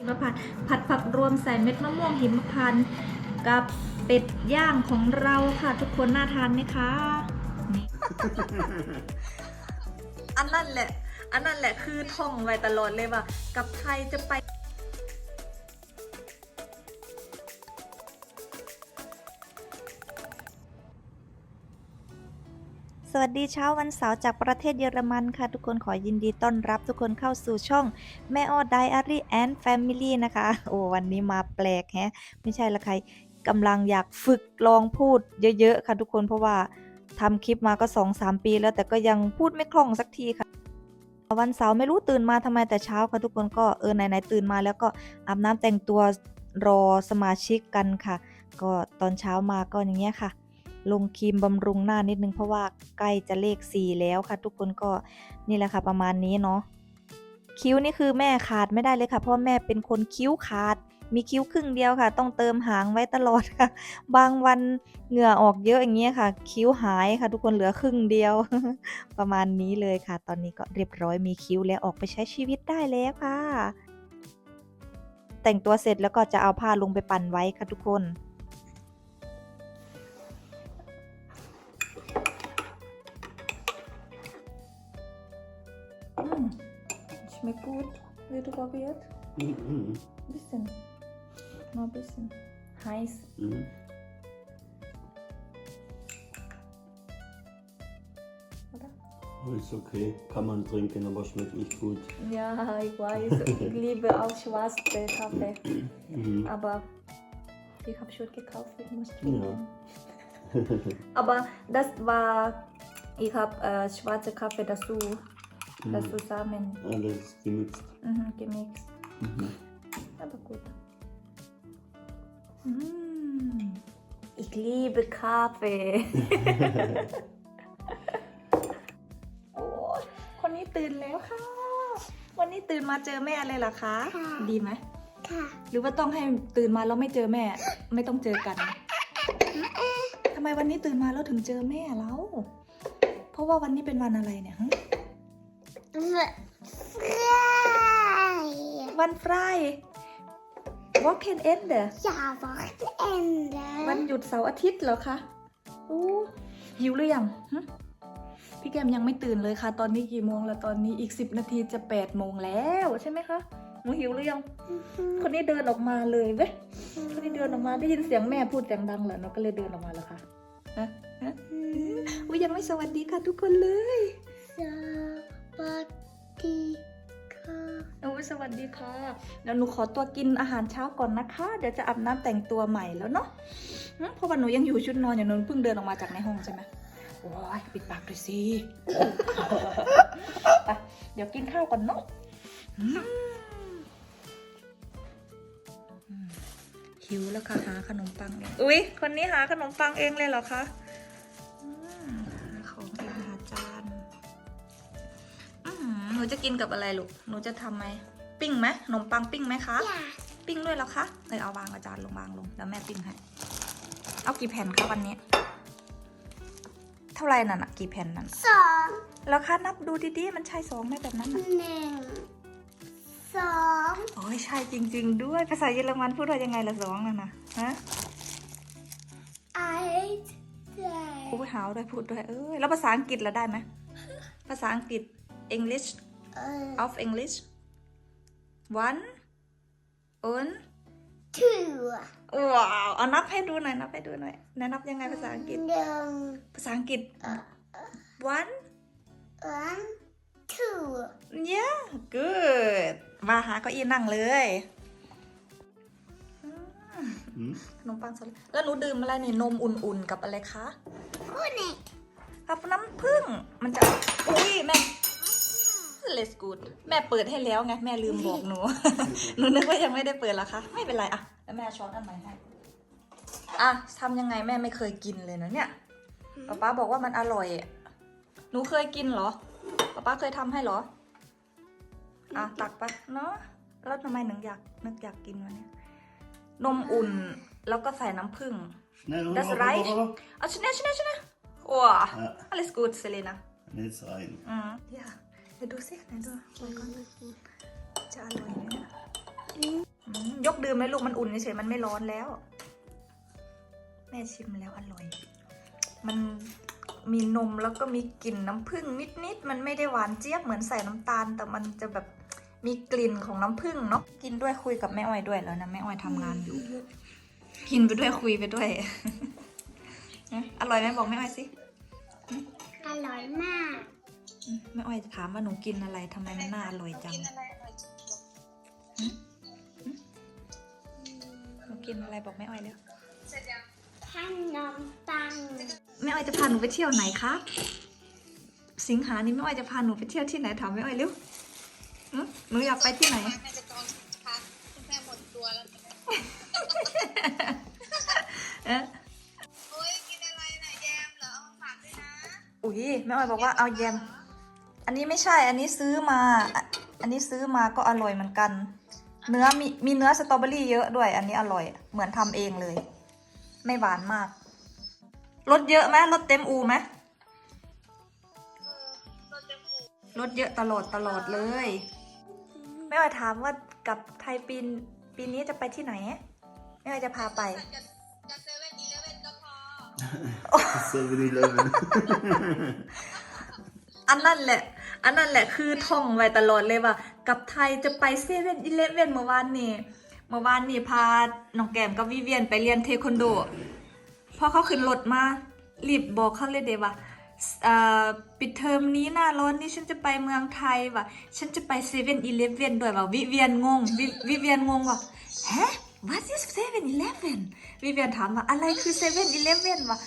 หิมพานต์ผัดผักรวมใส่เม็ดมะม่วงหิมพานต์กับเป็ดย่างของเราค่ะทุกคนน่าทานไหมคะนี่ อันนั่นแหละ อันนั่นแหละคือท่องไว้ตลอดเลยว่า กับไทยจะไป วัสดีเช้าวันเสาร์จากประเทศเยอรมันค่ะ ทุกคนขอยินดีต้อนรับทุกคนเข้าสู่ช่องแม่อ้อไดอารี่แอนด์แฟมิลี่นะคะ โอ้วันนี้มาแปลกแฮะ ไม่ใช่ละใครกำลังอยากฝึกลองพูดเยอะๆ ค่ะทุกคนเพราะว่าทำคลิปมาก็ 2-3 ปีแล้วแต่ก็ยังพูดไม่คล่องสักทีค่ะวันเสาร์ไม่รู้ตื่นมาทำไมแต่เช้าค่ะทุกคนก็เออไหนๆตื่นมาแล้วก็อาบน้ำแต่งตัวรอสมาชิกกันค่ะ ก็ตอนเช้ามาก็อย่างเงี้ยค่ะ ลงครีมบำรุงหน้านิดนึงเพราะว่าใกล้จะเลข 4 แล้วค่ะ ทุกคนก็นี่แหละค่ะประมาณนี้เนาะคิ้วนี่คือแม่ขาดไม่ได้เลยค่ะ เพราะแม่เป็นคนคิ้วขาด มีคิ้วครึ่งเดียวค่ะ ต้องเติมหางไว้ตลอดค่ะ บางวันเหงื่อออกเยอะอย่างเงี้ยค่ะ คิ้วหายค่ะ ทุกคนเหลือครึ่งเดียว ประมาณนี้เลยค่ะ ตอนนี้ก็เรียบร้อยมีคิ้วแล้วออกไปใช้ชีวิตได้แล้วค่ะ แต่งตัวเสร็จแล้วก็จะเอาผ้าลงไปปั่นไว้ค่ะทุกคน Mm. Schmeckt gut. Wie du probiert? Mhm. Bisschen. Nur ein bisschen. Heiß. Mhm. Oder? Ist okay, kann man trinken, aber schmeckt nicht gut. Ja, ich weiß. Ich liebe auch schwarze Kaffee. Mhm. Aber ich habe schon gekauft, ich muss Ja. trinken. Aber das war, ich habe äh, schwarze Kaffee dazu, das Mhm. zusammen Alles gemixt. mhm, gemixt. Mhm. Aber gut. Mm. Ich liebe Kaffee. โอ้คนนี้ตื่นแล้วค่ะ วันนี้ตื่นมาเจอแม่เลยเหรอคะ ค่ะ ดีไหม ค่ะ หรือว่าต้องให้ตื่นมาแล้วไม่เจอแม่ ไม่ต้องเจอกันทำไมวันนี้ตื่นมาแล้วถึงเจอแม่แล้ว เพราะว่าวันนี้เป็นวันอะไรเนี่ยฮะ Frei. วันฟราย Walk-in End Ja, Wochenende. วันหยุดเสาร์อาทิตย์เหรอคะอู้หิวหรือยังหึพี่แกมยังไม่ตื่นเลยค่ะ ตอนนี้กี่โมงแล้วตอนนี้อีกสิบนาทีจะแปดโมงแล้วใช่ไหมคะหนูหิวหรือยัง คนนี้เดินออกมาเลยเว้ย คนนี้เดินออกมาได้ยินเสียงแม่พูดเสียงดังเหรอหนูก็เลยเดินออกมาแล้วค่ะฮะฮะอุ้ยยังไม่สวัสดีค่ะทุกคนเลย Sabatika. โอ้ยสวัสดีค่ะเดี๋ยวหนูขอตัวกินอาหารเช้าก่อนนะคะ เดี๋ยวจะอาบน้ำแต่งตัวใหม่แล้วเนาะเพราะว่าหนูยังอยู่ชุดนอนอยู่หนูเพิ่งเดินออกมาจากในห้องใช่ไหมโอ้ยปิดปากด้วยสิไปเดี๋ยวกินข้าวก่อนเนาะหิวแล้วค่ะหาขนมปังเองอุ๊ยคนนี้หาขนมปังเองเลยเหรอคะ นูจะกินกับอะไรลูก หนูจะทำไหม ปิ้งไหมขนมปังปิ้งไหมคะ Ja. ปิ้งด้วยเหรอคะเออเอาวางอาจารย์ลงวางลงแล้วแม่ปิ้งให้ เอากี่แผ่นคะวันนี้ เท่าไหร่นั่นอะกี่แผ่นนั่นอะ Song. แล้วคะนับดูดีๆ มันใช่สองไหมแบบนั้นอะ Ning. Song. โอ้ยใช่จริง ๆ ด้วย ภาษาเยอรมันพูดว่ายังไงละสองนั่นนะฮะ Eight. พูดหาวด้วยพูดด้วยเอ้ยแล้วภาษาอังกฤษละได้ไหมภาษาอังกฤษ English Uh, of English one und two. ว้าวเอานับให้ดูหน่อยนับให้ดูหน่อยไหนนับยังไงภาษาอังกฤษ Ning. ภาษาอังกฤษ one One. Two. yeah good มาหาเก้าอี้นั่งเลย Mhm. ขนมปังสดแล้วหนูดื่มอะไรนี่นมอุ่นๆกับอะไรคะ Honig. กับน้ำผึ้งมันจะอุ้ยแม่ let's good แม่เปิดให้แล้วไง แม่ลืมบอกหนู หนูนึกว่ายังไม่ได้เปิดละคะ ไม่เป็นไรอะแล้วแม่เอาช้อนอันใหม่ให้อะทำยังไงแม่ไม่เคยกินเลยนะเนี่ยป๊าป๊าบอกว่ามันอร่อยอะหนูเคยกินเหรอป๊าป๊าเคยทำให้เหรอ อะตักไปเนาะ แล้วทำไมหนึงอยากนึกอยากกินวะเนี่ย นมอุ่นแล้วก็ใส่น้ำผึ้ง Schnell, Das hopp, hopp, reicht. hopp, hopp. Ah, schnell, schnell, schnell. Wow. Ja, Alles gut, Selena. jetzt rein. อืมอย่าเดี๋ยวดูสิไหนดูดูก่อนจะอร่อยไหมเนี่ยอืมยกดื่มไหมลูกมันอุ่นเฉยๆมันไม่ร้อนแล้ว แม่ชิมแล้วอร่อย มันมีนมแล้วก็มีกลิ่นน้ำผึ้งนิดๆ มันไม่ได้หวานเจี๊ยบเหมือนใส่น้ำตาล แต่มันจะแบบมีกลิ่นของน้ำผึ้งเนาะกินด้วยคุยกับแม่อ้อยด้วยแล้วนะแม่อ้อยทำงานอยู่ กินไปด้วยคุยไปด้วยนะอร่อยไหมบอกแม่อ้อยสิ อร่อยมากอืม แม่อ้อยจะถามว่าหนูกินอะไรทำไมมันน่าอร่อยจังหึหึหนูกินอะไรบอกแม่อ้อยแล้วขนมปังแม่อ้อยจะพาหนูไปเที่ยวไหนคะสิงหานี้แม่อ้อยจะพาหนูไปเที่ยวที่ไหนถามแม่อ้อยเร็วหึหนูอยากไปที่ไหนแม่จะจองพักคุณแม่หมดตัวแล้วเอ๊ะโอ้ยกินอะไรน่ะแยมเหรอเอามาฝากด้วยนะอุ้ยแม่อ้อยบอกว่าเอาแยม อันนี้ไม่ใช่ อันนี้ซื้อมาอะอันนี้ซื้อมาก็อร่อยเหมือนกัน เนื้อมีมีเนื้อสตรอเบอรี่เยอะด้วย อันนี้อร่อย เหมือนทำเองเลย ไม่หวานมาก รสเยอะไหมรสเต็มอูไหมเออรถจะหมูรถเยอะตลอดตลอดเลย ไม่ว่าถามว่ากับไทยปีนปีนี้จะไปที่ไหน ไม่ว่าจะพาไปจะจะเซเว่นอีเลฟเว่นก็พอ 7-Eleven. อันนั่นแหละ อันนั่นแหละคือท่องไว้ตลอดเลยว่า กับไทยจะไปเซเว่นอีเลฟเว่นเมื่อวานนี่เมื่อวานนี่พาน้องแก้มกับวิเวียนไปเรียนเทควันโดพอเขาขึ้นรถมารีบบอกเขาเลยเดว่าอ่าปิดเทอมนี้หน้าร้อนนี่ฉันจะไปเมืองไทยว่ะ ฉันจะไปเซเว่นอีเลฟเว่นด้วยว่ะวิเวียนงงวิวิเวียนงงว่ะฮะ what is 7-Eleven วิเวียนถามว่าอะไรคือ 7-Eleven วะ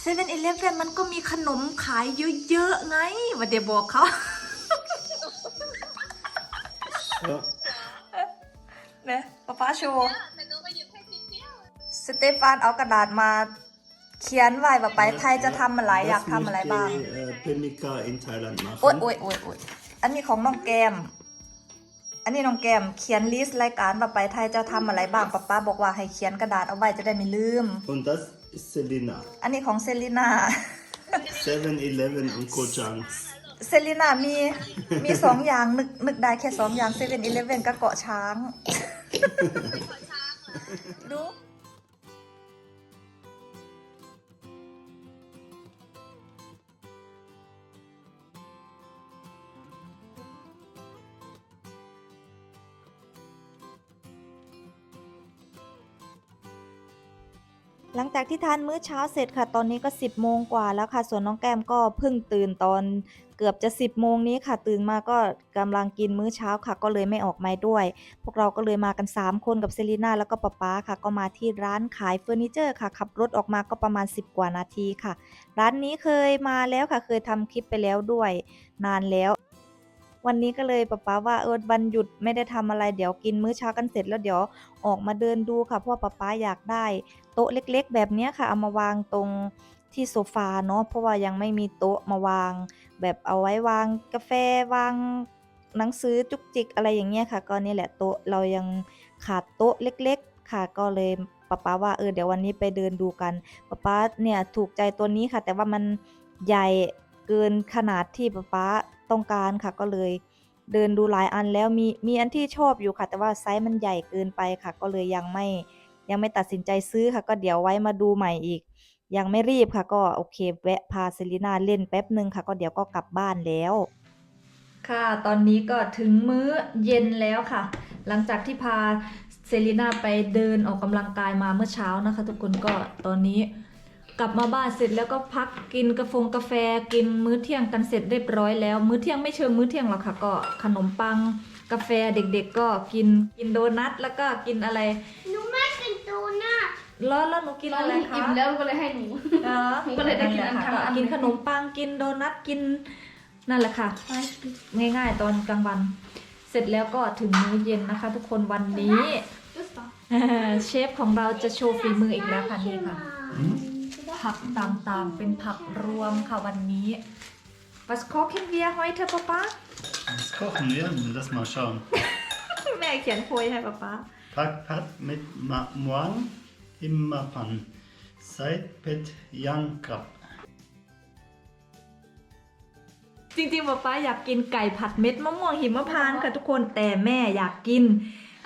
เซเว่นอีเลฟเว่นมันก็มีขนมขายเยอะๆไงว่าเดี๋ยวบอกเขา นี่ยป๊าป๊าโชว์แต่หนูก็หยิบแค่นิดเดียวสเตฟานเอากระดาษมา เขียนไว้ว่าไปไทยจะทำอะไรอยากทำอะไรบ้าง Das möchte äh, Pemika in Thailand โอ๊ย machen. โอ๊ยโอ๊ยโอ๊ยอันนี้ของน้องแกมอันนี้น้องแกมเขียนลิสต์รายการว่าไปไทยจะทำอะไรบ้างป๊าป๊าบอกว่าให้เขียนกระดาษเอาไว้จะได้ไม่ลืม Und das ist Selina. อันนี้ของเซรีนา 7-Eleven und Kojang. เซรีนามีมีสองอย่างนึกนึกได้แค่สองอย่างเซเว่นอีเลฟเว่นกับเกาะช้างขอช้างเหรอดู หลังจากที่ทานมื้อเช้าเสร็จค่ะ ตอนนี้ก็ 10 โมงกว่าแล้วค่ะ ส่วนน้องแก้มก็เพิ่งตื่นตอนเกือบจะ 10 โมงนี้ค่ะ ตื่นมาก็กำลังกินมื้อเช้าค่ะ ก็เลยไม่ออกมาด้วย พวกเราก็เลยมากัน 3 คนกับเซรีน่าแล้วก็ป๊าป๊าค่ะ ก็มาที่ร้านขายเฟอร์นิเจอร์ค่ะ ขับรถออกมาก็ประมาณ 10 กว่านาทีค่ะ ร้านนี้เคยมาแล้วค่ะ เคยทำคลิปไปแล้วด้วย นานแล้ว วันนี้ก็เลยป๊าป๊าว่าเออวันหยุดไม่ได้ทำอะไรเดี๋ยวกินมื้อเช้ากันเสร็จแล้วเดี๋ยวออกมาเดินดูค่ะเพราะว่าป๊าป๊าอยากได้ โต๊ะเล็ก ๆ แบบเนี้ยค่ะเอามาวางตรงที่โซฟาเนาะเพราะว่ายังไม่มีโต๊ะมาวาง แบบเอาไว้วางกาแฟวางหนังสือจุกจิกอะไรอย่างเงี้ยค่ะก็นี่แหละโต๊ะเรายังขาดโต๊ะเล็ก ๆ ค่ะก็เลยป๊าป๊าว่าเออเดี๋ยววันนี้ไปเดินดูกันป๊าป๊าเนี่ยถูกใจตัวนี้ค่ะ แต่ว่ามันใหญ่เกินขนาดที่ป๊าป๊า ต้องการค่ะ ก็เลยเดินดูหลายอันแล้วมีมีอันที่ชอบอยู่ค่ะ แต่ว่าไซส์มันใหญ่เกินไปค่ะ ก็เลยยังไม่ยังไม่ตัดสินใจซื้อค่ะ ก็เดี๋ยวไว้มาดูใหม่อีก ยังไม่รีบค่ะ ก็โอเคแวะพาเซรีนาเล่นแป๊บหนึ่งค่ะ ก็เดี๋ยวก็กลับบ้านแล้ว ค่ะ ตอนนี้ก็ถึงมื้อเย็นแล้วค่ะ หลังจากที่พาเซรีนาไปเดินออกกำลังกายมาเมื่อเช้านะคะ ทุกคนก็ตอนนี้ กลับมาบ้านเสร็จแล้วก็พักกินกาแฟกาแฟกินมื้อเที่ยงกันเสร็จเรียบร้อยแล้ว มื้อเที่ยงไม่เชิงมื้อเที่ยงหรอกค่ะ ก็ขนมปัง กาแฟเด็กๆ ก็กินกินโดนัทแล้วก็กินอะไรหนูไม่กินตูน่าแล้วแล้วหนูกินอะไรคะอิ่มแล้วก็เลยให้หนูอ๋อหนูก็เลยได้กินอันค่ะทำอันกินขนมปังกินโดนัทกินนั่นแหละค่ะ ง่ายๆ ตอนกลางวัน เสร็จแล้วก็ถึงมื้อเย็นนะคะ ทุกคนวันนี้เชฟของเราจะโชว์ฝีมืออีกแล้วค่ะนี่ค่ะ ผักต่างๆ เป็นผักรวมค่ะวันนี้ Was kochen wir heute Papa Was kochen wir? Lass mal schauen. แม่เขียนโพยให้ป๊าป๊า Pak Pat mit Ma Muang im Mapan. Seit Pet Yang Krab. จริงๆป๊าป๊าอยากกินไก่ผัดเม็ดมะม่วงหิมพานต์ค่ะทุกคน แต่แม่อยากกิน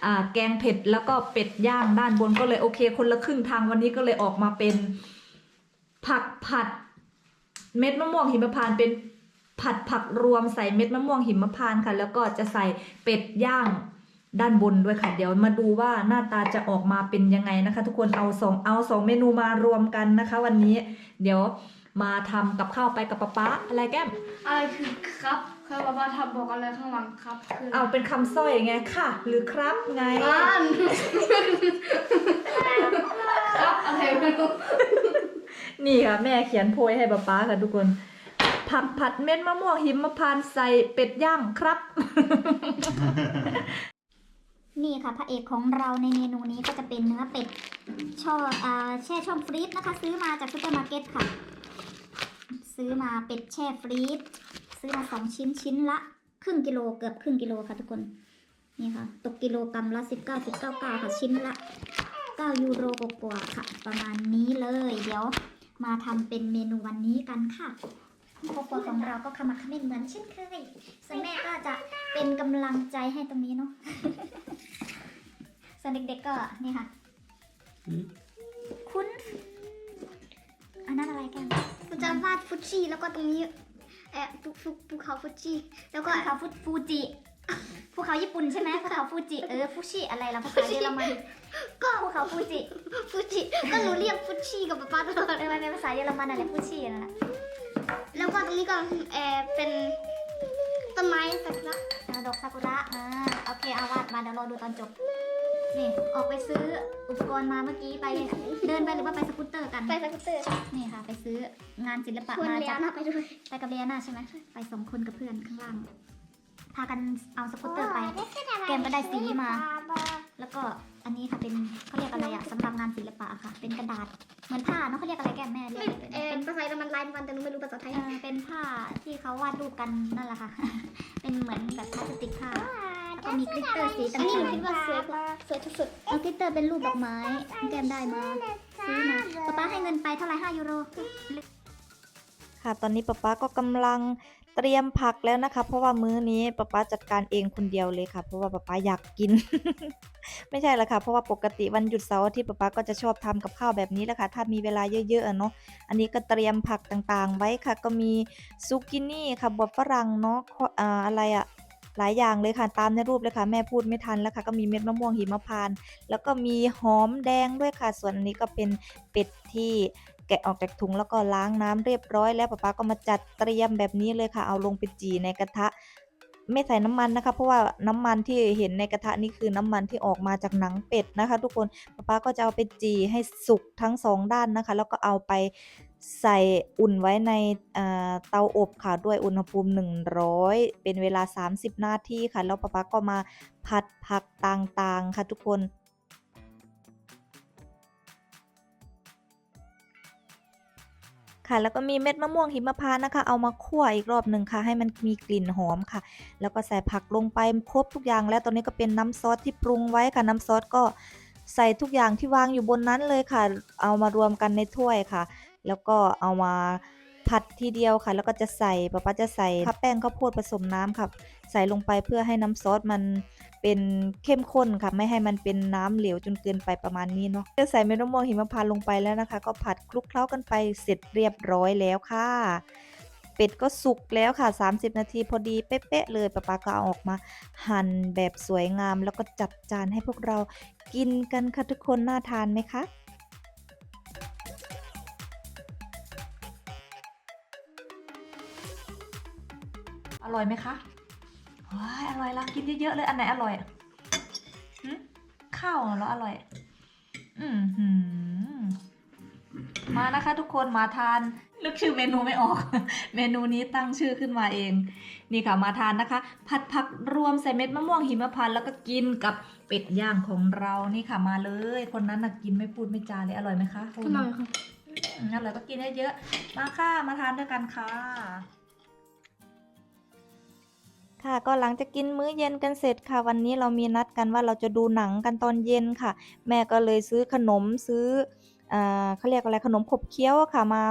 อ่าแกงเผ็ดแล้วก็เป็ดย่างด้านบนก็เลยโอเค คนละครึ่งทางวันนี้ก็เลยออกมาเป็น ผักผัด เม็ดมะม่วงหิมพานต์เป็นผัดผักรวมใส่เม็ดมะม่วงหิมพานต์ค่ะ แล้วก็จะใส่เป็ดย่างด้านบนด้วยค่ะ เดี๋ยวมาดูว่าหน้าตาจะออกมาเป็นยังไงนะคะ ทุกคนเอาสองเอาสองเมนูมารวมกันนะคะ วันนี้ เดี๋ยวมาทำกับข้าวไปกับป๊าป๊าอะไรแก้มอะไรคือครับคือบ้าบ้าทำบอกอะไรข้างหลังครับคือเอาเป็นคำสร้อยไงค่ะ หรือครับไง บ้าน ครับอะไรไม่รู้ นี่ค่ะ แม่เขียนโพยให้ป๊าป๊าค่ะทุกคน ผักผัดเม็ดมะม่วงหิมพานต์ใส่เป็ดย่างครับ นี่ค่ะพระเอกของเราในเมนูนี้ก็จะเป็นเนื้อเป็ดช่ออ่าแช่ช่องฟรีซนะคะ ซื้อมาจากซูเปอร์มาร์เก็ตค่ะ ซื้อมาเป็ดแช่ฟรีซซื้อมาสองชิ้นชิ้นละ ครึ่งกิโลเกือบครึ่งกิโลค่ะทุกคนนี่ค่ะ ตกกิโลกรัมละสิบเก้าสิบเก้าเก้าค่ะ ชิ้นละเก้ายูโรกว่าๆค่ะ ประมาณนี้เลย เดี๋ยว มาทำเป็นเมนูวันนี้กันค่ะครอบครัวของเราก็ขมักเขม้นเหมือนเช่นเคยส่วนแม่ก็จะเป็นกำลังใจให้ตรงนี้เนาะส่วนเด็กๆก็นี่ค่ะ คุณอันนั้นอะไรกันกูจะวาดฟุตชี่แล้วก็ตรงนี้เออภูภูภูเขาฟุตชี่แล้วก็ภูเขาฟุฟูจิภูเขาญี่ปุ่นใช่ไหมภูเขาฟูจิเออฟูชิอะไรล่ะภาษาเยอรมัน ก็ภูเขาฟูจิฟุตชี่ก็หนูเรียกฟุตชี่กับป๊าป๊าตลอดเออมันเป็นภาษาเยอรมันอะไรฟูชินั่นแหละแล้วก็ตรงนี้ก็เออเป็นต้นไม้สักละอ่าดอกซากุระอ่าโอเคเอาวาดมาเดี๋ยวรอดูตอนจบ นี่ออกไปซื้ออุปกรณ์มาเมื่อกี้ไปเดินไปหรือว่าไปสกูตเตอร์กัน ไปสกูตเตอร์ นี่ค่ะ ไปซื้องานศิลปะชวนมาเลียจาก นาไปด้วยไปกับเรียนาใช่ไหมไปสองคนกับเพื่อนข้างล่าง พากันเอาสกูตเตอร์ไปแกมก็ได้สีมา แล้วก็อันนี้ค่ะเป็นเขาเรียกอะไรอะสำหรับงานศิลปะค่ะ เป็นกระดาษเหมือนผ้าเนาะเขาเรียกอะไรแก้มแม่เรียไม่กอะไรเออเป็นภาษาเยอรมันลายมันแต่หนูไม่รู้ภาษาไทย เออเป็นผ้าที่เขาวาดรูปกันนั่นแหละค่ะ เป็นเหมือนแบบพลาสติกผ้าแล้วก็มีกลิตเตอร์สีอันนี้หนูต่างคิดว่าสวยกว่าสวยที่สุดๆเอากลิตเตอร์เป็นรูปดอกไม้แก้มได้มาซื้อมาป๊าป๊าให้เงินไปเท่าไหร่5ยูโรค่ะตอนนี้ป๊าป๊าก็กำลัง เตรียมผักแล้วนะคะ เพราะว่ามื้อนี้ป๊าป๊าจัดการเองคนเดียวเลยค่ะ เพราะว่าป๊าป๊าอยากกิน ไม่ใช่ละค่ะ เพราะว่าปกติวันหยุดเสาร์อาทิตย์ป๊าป๊าก็จะชอบทำกับข้าวแบบนี้แหละค่ะ ถ้ามีเวลาเยอะๆเนาะ อันนี้ก็เตรียมผักต่างๆ ไว้ค่ะ ก็มีซูกินี่ค่ะบดฝรั่งเนาะออ่าอะไรอะหลายอย่างเลยค่ะตามในรูปเลยค่ะ แม่พูดไม่ทันแล้วค่ะก็มีเม็ดมะม่วงหิมพานต์แล้วก็มีหอมแดงด้วยค่ะ ส่วนอันนี้ก็เป็นเป็ดที่ แกะออกจากถุงแล้วก็ล้างน้ำเรียบร้อยแล้วป๊าป๊าก็มาจัดเตรียมแบบนี้เลยค่ะ เอาลงไปจีในกระทะ ไม่ใส่น้ำมันนะคะ เพราะว่าน้ำมันที่เห็นในกระทะนี่คือน้ำมันที่ออกมาจากหนังเป็ดนะคะ ทุกคนป๊าป๊าก็จะเอาไปจีให้สุกทั้งสองด้านนะคะ แล้วก็เอาไปใส่อุ่นไว้ในเตาอบค่ะด้วยอุณหภูมิ 100 เป็นเวลา 30 นาทีค่ะ แล้วป๊าป๊าก็มาผัดผักต่างๆ ค่ะทุกคน ค่ะ แล้วก็มีเม็ดมะม่วงหิมพานต์นะคะ เอามาคั่วอีกรอบหนึ่งค่ะ ให้มันมีกลิ่นหอมค่ะ แล้วก็ใส่ผักลงไปครบทุกอย่าง แล้วตอนนี้ก็เป็นน้ำซอสที่ปรุงไว้ค่ะน้ำซอสก็ใส่ทุกอย่างที่วางอยู่บนนั้นเลยค่ะ เอามารวมกันในถ้วยค่ะ แล้วก็เอามา ผัดทีเดียวค่ะ แล้วก็จะใส่ป๊าป๊าจะใส่ข้าวแป้งข้าวโพดผสมน้ำค่ะใส่ลงไปเพื่อให้น้ำซอสมันเป็นเข้มข้นค่ะ ไม่ให้มันเป็นน้ำเหลวจนเกินไปประมาณนี้เนาะจะใส่เม็ดมะม่วงหิมพานต์ลงไปแล้วนะคะ ก็ผัดคลุกเคล้ากันไปเสร็จเรียบร้อยแล้วค่ะ เป็ดก็สุกแล้วค่ะ 30 นาทีพอดีเป๊ะๆเลยป๊าป๊าก็เอาออกมา หั่นแบบสวยงาม แล้วก็จัดจานให้พวกเรากินกันค่ะทุกคนน่าทานไหมคะ ร่อยไหมคะว้ายอร่อยแล้วกินเยอะๆเลยอันไหนอร่อยหึข้าวเหรออร่อย อืมหืมมานะคะทุกคนมาทานนึกชื่อเมนูไม่ออก เมนูนี้ตั้งชื่อขึ้นมาเอง นี่ค่ะมาทานนะคะ ผัดผักรวมใส่เม็ดมะม่วงหิมพานต์แล้วก็กินกับเป็ดย่างของเรานี่ค่ะมาเลย คนนั้นน่ะกินไม่พูดไม่จาเลยอร่อยไหมคะคุณอร่อยค่ะอืมอร่อยก็กินเยอะๆมาค่ะมาทานด้วยกันค่ะ ค่ะก็หลังจากกินมื้อเย็นกันเสร็จค่ะ วันนี้เรามีนัดกันว่าเราจะดูหนังกันตอนเย็นค่ะ แม่ก็เลยซื้อขนมซื้ออเขาเรียกอะไรขนมขบเคี้ยวอะค่ะมา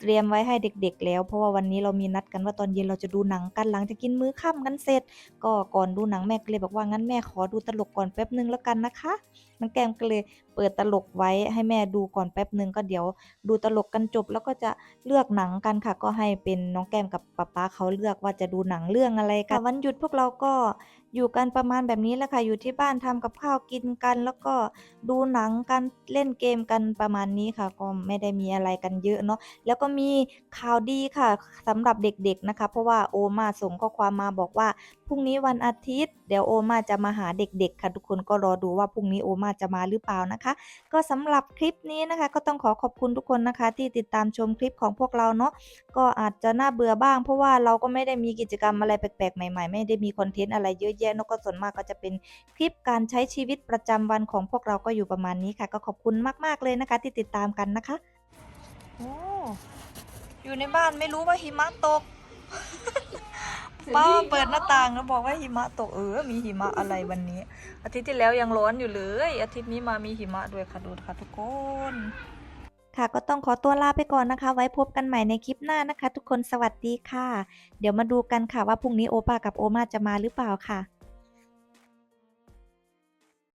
เตรียมไว้ให้เด็ก ๆ แล้ว เพราะว่าวันนี้เรามีนัดกันว่าตอนเย็นเราจะดูหนังกันหลังจากกินมื้อค่ำกันเสร็จ ก็ก่อนดูหนังแม่ก็เลยบอกว่างั้นแม่ขอดูตลกก่อนแป๊บหนึงแล้วกันนะคะ น้องแก้มก็เลยเปิดตลกไว้ให้แม่ดูก่อนแป๊บหนึ่งก็เดี๋ยวดูตลกกันจบ แล้วก็จะเลือกหนังกันค่ะ ก็ให้เป็นน้องแก้มกับป๊าป๊าเขาเลือกว่าจะดูหนังเรื่องอะไรกันวันหยุดพวกเราก็อยู่กันประมาณแบบนี้แหละค่ะ อยู่ที่บ้านทำกับข้าวกินกัน แล้วก็ดูหนังกันเล่นเกมกันประมาณนี้ค่ะ ก็ไม่ได้มีอะไรกันเยอะเนาะแล้วก็มีข่าวดีค่ะสำหรับเด็กๆนะคะ เพราะว่าโอมาส่งข้อความมาบอกว่า รุ่งนี้วันอาทิตย์ เดี๋ยวโอมาจะมาหาเด็กๆ ค่ะทุกคนก็รอดูว่าพรุ่งนี้โอมาจะมาหรือเปล่านะคะ ก็สำหรับคลิปนี้นะคะ ก็ต้องขอขอบคุณทุกคนนะคะ ที่ติดตามชมคลิปของพวกเราเนาะก็อาจจะน่าเบื่อบ้าง เพราะว่าเราก็ไม่ได้มีกิจกรรมอะไรแปลกๆใหม่ๆ ไม่ได้มีคอนเทนต์อะไรเยอะแยะนอะก็ส่วนมากก็จะเป็นคลิปการใช้ชีวิตประจำวันของพวกเราก็อยู่ประมาณนี้ค่ะ ก็ขอบคุณมากๆเลยนะคะ ที่ติดตามกันนะคะโอ้อยู่ในบ้านไม่รู้ว่าหิมะตก ป้าเปิดหน้าต่างแล้วบอกว่าหิมะตกเออ มีหิมะอะไรวันนี้ อาทิตย์ที่แล้วยังร้อนอยู่เลย อาทิตย์นี้มามีหิมะด้วยค่ะดูค่ะทุกคน ค่ะก็ต้องขอตัวลาไปก่อนนะคะ ไว้พบกันใหม่ในคลิปหน้านะคะ ทุกคนสวัสดีค่ะ เดี๋ยวมาดูกันค่ะว่าพรุ่งนี้โอป้ากับโอมาจะมาหรือเปล่าค่ะ